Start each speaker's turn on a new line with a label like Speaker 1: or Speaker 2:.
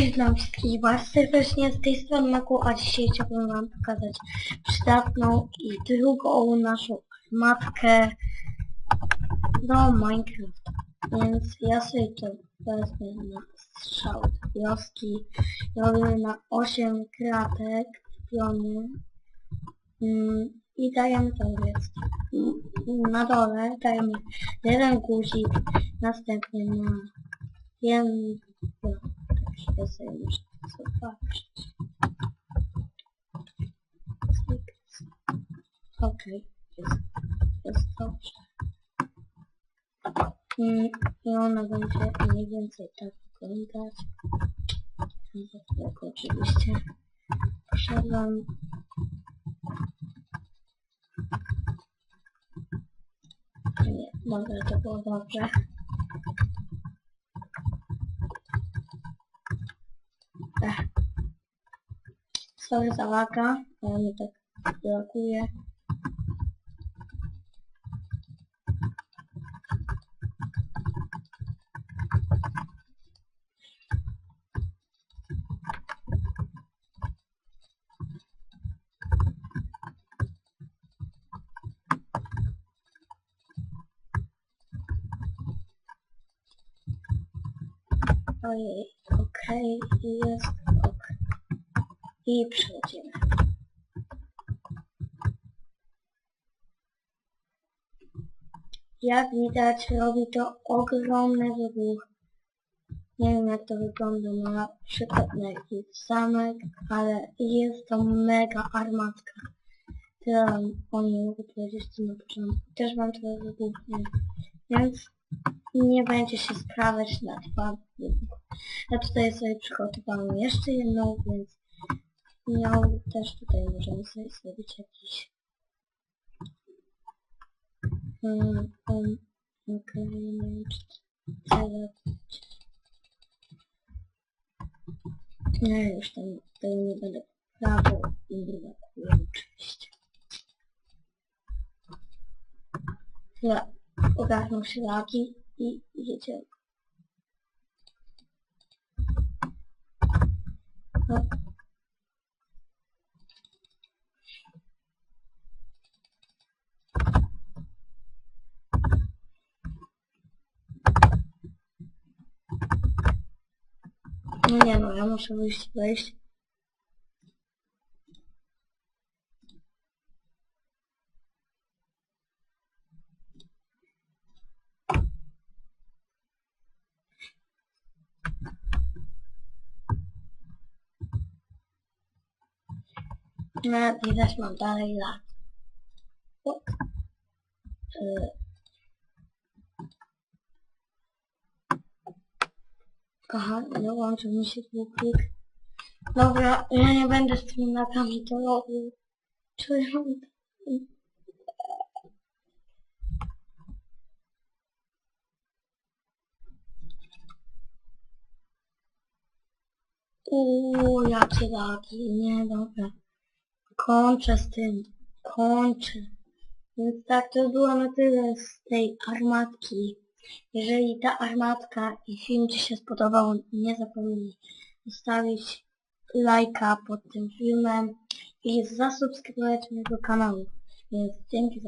Speaker 1: Witam wszystkich bardzo serdecznie z tej strony Maku, a dzisiaj chciałbym wam pokazać przydatną i drugą naszą matkę do Minecraft. Więc ja sobie to wezmę na strzał wioski. Robię na 8 kratek piony. Mm, I dajemy to jest na dole dajemy jeden guzik, następnie na jeden ja sobie muszę zobaczyć. Okej, jest, jest dobrze. Mm, I ona będzie mniej więcej tak wyglądać. Jak oczywiście poszedłem. Nie, dobra, to było dobrze. Ech. Sorry za laga, ale mi tak brakuje. Ojej, okej, jest ok. I przechodzimy. Jak widać robi to ogromny wybuch. Nie wiem jak to wygląda na przykład na jakiś zamek, ale jest to mega armatka. Tyle o niej mogę powiedzieć na początku. Też wam trochę wybuchnie. Więc nie będzie się sprawiać na dwa wybuchy. Ja tutaj sobie przygotowałam jeszcze jedną, więc miał też tutaj możemy sobie zrobić jakiś um, um, nie cele nie już tam tutaj nie będę prawo i brakuje oczywiście chyba ogarną się lagi i jedziemy no. No nie no, ja muszę wyjść, wejść. No, widać mam dalej lat. Aha, nie łączył mi się dwuklik. Dobra, ja nie będę z tymi mapami to robił. Czuję... Uuu, jakie laki, nie, dobra. Kończę z tym, kończę. Więc tak, to było na tyle z tej armatki. Jeżeli ta armatka i film Ci się spodobał, nie zapomnij zostawić lajka pod tym filmem i zasubskrybować mojego kanału. Więc dzięki za